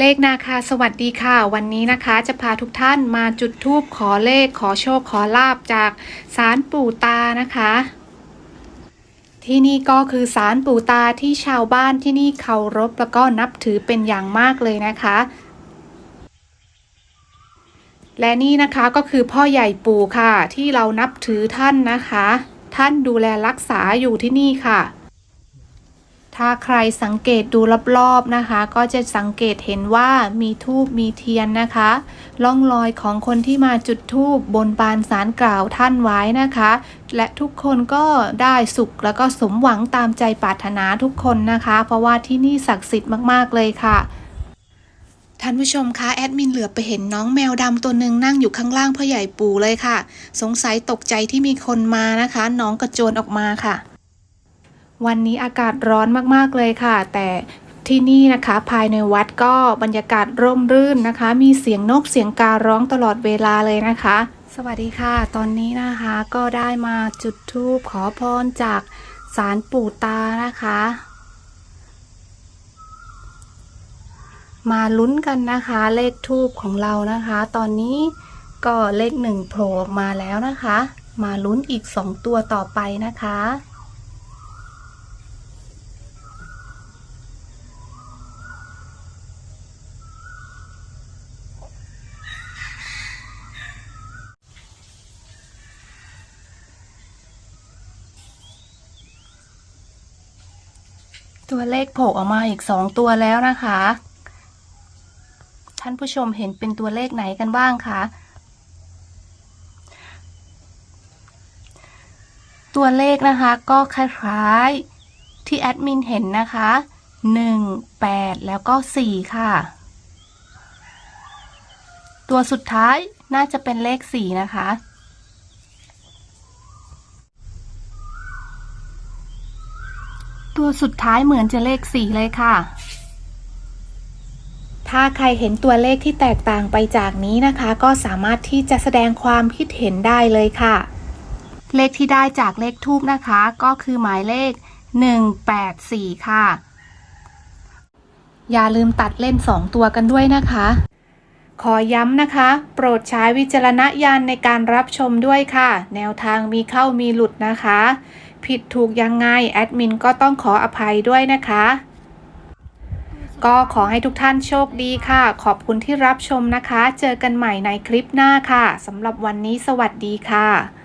เลขนาคาสวัสดีค่ะ วันนี้นะคะจะพาทุกท่านมาจุดธูปขอเลขขอโชคขอลาบจากศาลปู่ตานะคะ ที่นี่ก็คือศาลปู่ตาที่ชาวบ้านที่นี่เคารพแล้วก็นับถือเป็นอย่างมากเลยนะคะ และนี่นะคะก็คือพ่อใหญ่ปู่ค่ะ ที่เรานับถือท่านนะคะ ท่านดูแลรักษาอยู่ที่นี่ค่ะ ถ้าใครสังเกตดูรอบๆนะคะ ก็จะสังเกตเห็นว่ามีทูบมีเทียนนะคะล่องรอยของคนที่มาจุดทูบบนบานสารกล่าวท่านไว้นะคะ และทุกคนก็ได้สุขแล้วก็สมหวังตามใจปรารถนาทุกคนนะคะ เพราะว่าที่นี่ศักดิ์สิทธิ์มากๆเลยค่ะท่านผู้ชมคะแอดมินเหลือไปเห็นน้องแมวดำตัวหนึ่งนั่งอยู่ข้างล่างพ่อใหญ่ปู่เลยค่ะ สงสัยตกใจที่มีคนมานะคะ น้องกระโจนออกมาค่ะ วันนี้อากาศร้อนมากๆเลยค่ะ แต่ที่นี่นะคะภายในวัดก็บรรยากาศร่มรื่นนะคะ มีเสียงนกเสียงการ้องตลอดเวลาเลยนะคะ สวัสดีค่ะ ตอนนี้นะคะก็ได้มาจุดธูปขอพรจากศาลปู่ตานะคะ มาลุ้นกันนะคะ เลขทูบของเรานะคะ ตอนนี้ก็เลขหนึ่งโผล่ออกมาแล้วนะคะ มาลุ้นอีกสองตัวต่อไปนะคะ ตัวเลขโผล่ออกมาอีกสองตัวแล้วนะคะ ท่านผู้ชมเห็นเป็นตัวเลขไหนกันบ้างคะตัวเลขนะคะก็คล้ายๆที่แอดมินเห็นนะคะ 1 8 แล้วก็ 4 ค่ะ ตัวสุดท้ายน่าจะเป็นเลข 4 นะคะ ตัวสุดท้ายเหมือนจะเลขสี่เลยค่ะ ถ้าใครเห็นตัวเลขที่แตกต่างไปจากนี้นะคะ ก็สามารถที่จะแสดงความคิดเห็นได้เลยค่ะ เลขที่ได้จากเลขทูบนะคะ ก็คือหมายเลข 184 ค่ะ อย่าลืมตัดเล่น 2 ตัวกันด้วยนะคะ ขอย้ำนะคะ โปรดใช้วิจารณญาณในการรับชมด้วยค่ะ แนวทางมีเข้ามีหลุดนะคะ ผิดถูกยังไงแอดมินก็ต้องขออภัยด้วยนะคะ ก็ขอให้ทุกท่านโชคดีค่ะ ขอบคุณที่รับชมนะคะ เจอกันใหม่ในคลิปหน้าค่ะสำหรับวันนี้สวัสดีค่ะ